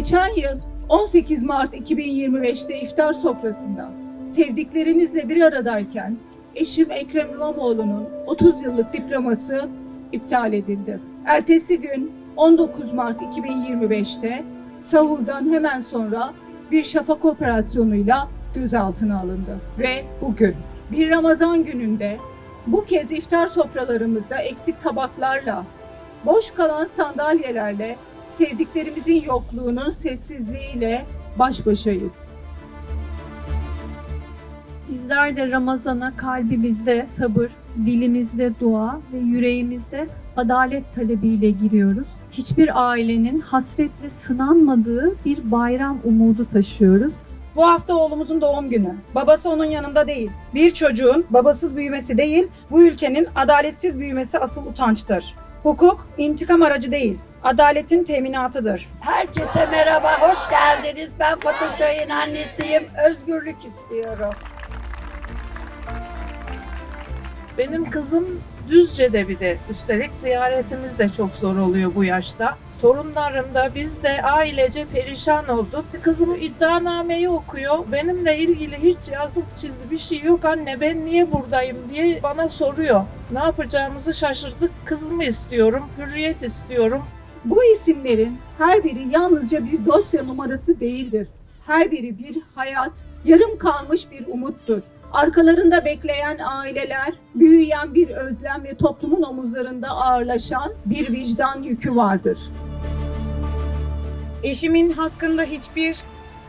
Geçen yıl 18 Mart 2025'te iftar sofrasında sevdiklerinizle bir aradayken eşim Ekrem İmamoğlu'nun 30 yıllık diploması iptal edildi. Ertesi gün 19 Mart 2025'te sahurdan hemen sonra bir şafak operasyonuyla gözaltına alındı. Ve bugün bir Ramazan gününde bu kez iftar sofralarımızda eksik tabaklarla, boş kalan sandalyelerle, sevdiklerimizin yokluğunun sessizliğiyle baş başayız. Bizler de Ramazan'a kalbimizde sabır, dilimizde dua ve yüreğimizde adalet talebiyle giriyoruz. Hiçbir ailenin hasretle sınanmadığı bir bayram umudu taşıyoruz. Bu hafta oğlumuzun doğum günü. Babası onun yanında değil. Bir çocuğun babasız büyümesi değil, bu ülkenin adaletsiz büyümesi asıl utançtır. Hukuk intikam aracı değil, adaletin teminatıdır. Herkese merhaba, hoş geldiniz. Ben Fatoş Ay'ın annesiyim. Özgürlük istiyorum. Benim kızım Düzce'de bir de. Üstelik ziyaretimiz de çok zor oluyor bu yaşta. Torunlarım da biz de ailece perişan olduk. Kızım iddianameyi okuyor. Benimle ilgili hiç yazıp çizip bir şey yok anne ben niye buradayım diye bana soruyor. Ne yapacağımızı şaşırdık. Kızımı istiyorum, hürriyet istiyorum. Bu isimlerin her biri yalnızca bir dosya numarası değildir. Her biri bir hayat, yarım kalmış bir umuttur. Arkalarında bekleyen aileler, büyüyen bir özlem ve toplumun omuzlarında ağırlaşan bir vicdan yükü vardır. Eşimin hakkında hiçbir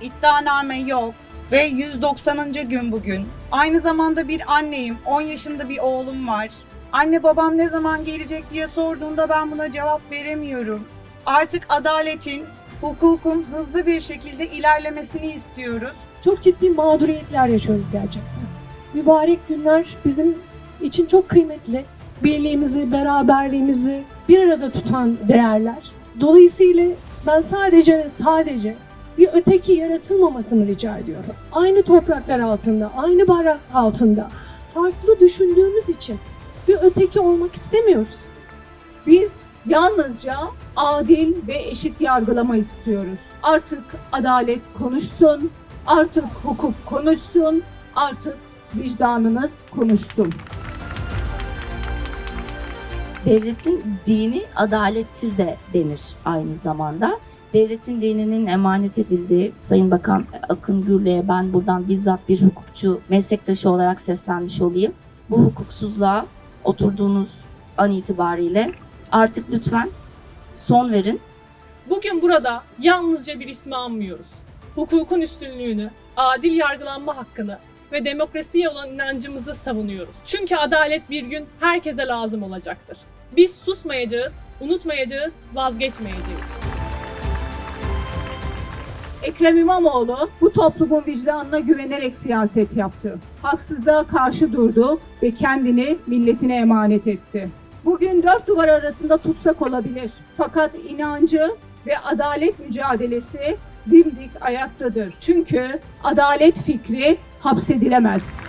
iddianame yok ve 190. gün bugün. Aynı zamanda bir anneyim. 10 yaşında bir oğlum var. Anne babam ne zaman gelecek diye sorduğunda ben buna cevap veremiyorum. Artık adaletin, hukukun hızlı bir şekilde ilerlemesini istiyoruz. çok ciddi mağduriyetler yaşıyoruz gerçekten. Mübarek günler bizim için çok kıymetli. Birliğimizi, beraberliğimizi bir arada tutan değerler. Dolayısıyla ben sadece ve sadece bir öteki yaratılmamasını rica ediyorum. Aynı topraklar altında, aynı bayrak altında farklı düşündüğümüz için bir öteki olmak istemiyoruz. Biz yalnızca adil ve eşit yargılama istiyoruz. Artık adalet konuşsun, artık hukuk konuşsun, artık vicdanınız konuşsun. Devletin dini adalettir de denir aynı zamanda. Devletin dininin emanet edildiği Sayın Bakan Akın Gürlü'ye ben buradan bizzat bir hukukçu meslektaşı olarak seslenmiş olayım. Bu hukuksuzluğa oturduğunuz an itibariyle artık lütfen son verin. Bugün burada yalnızca bir ismi anmıyoruz. Hukukun üstünlüğünü, adil yargılanma hakkını ve demokrasiye olan inancımızı savunuyoruz. Çünkü adalet bir gün herkese lazım olacaktır. Biz susmayacağız, unutmayacağız, vazgeçmeyeceğiz. Ekrem İmamoğlu bu toplumun vicdanına güvenerek siyaset yaptı. Haksızlığa karşı durdu ve kendini milletine emanet etti. Bugün dört duvar arasında tutsak olabilir. Fakat inancı ve adalet mücadelesi dimdik ayaktadır. Çünkü adalet fikri hapsedilemez.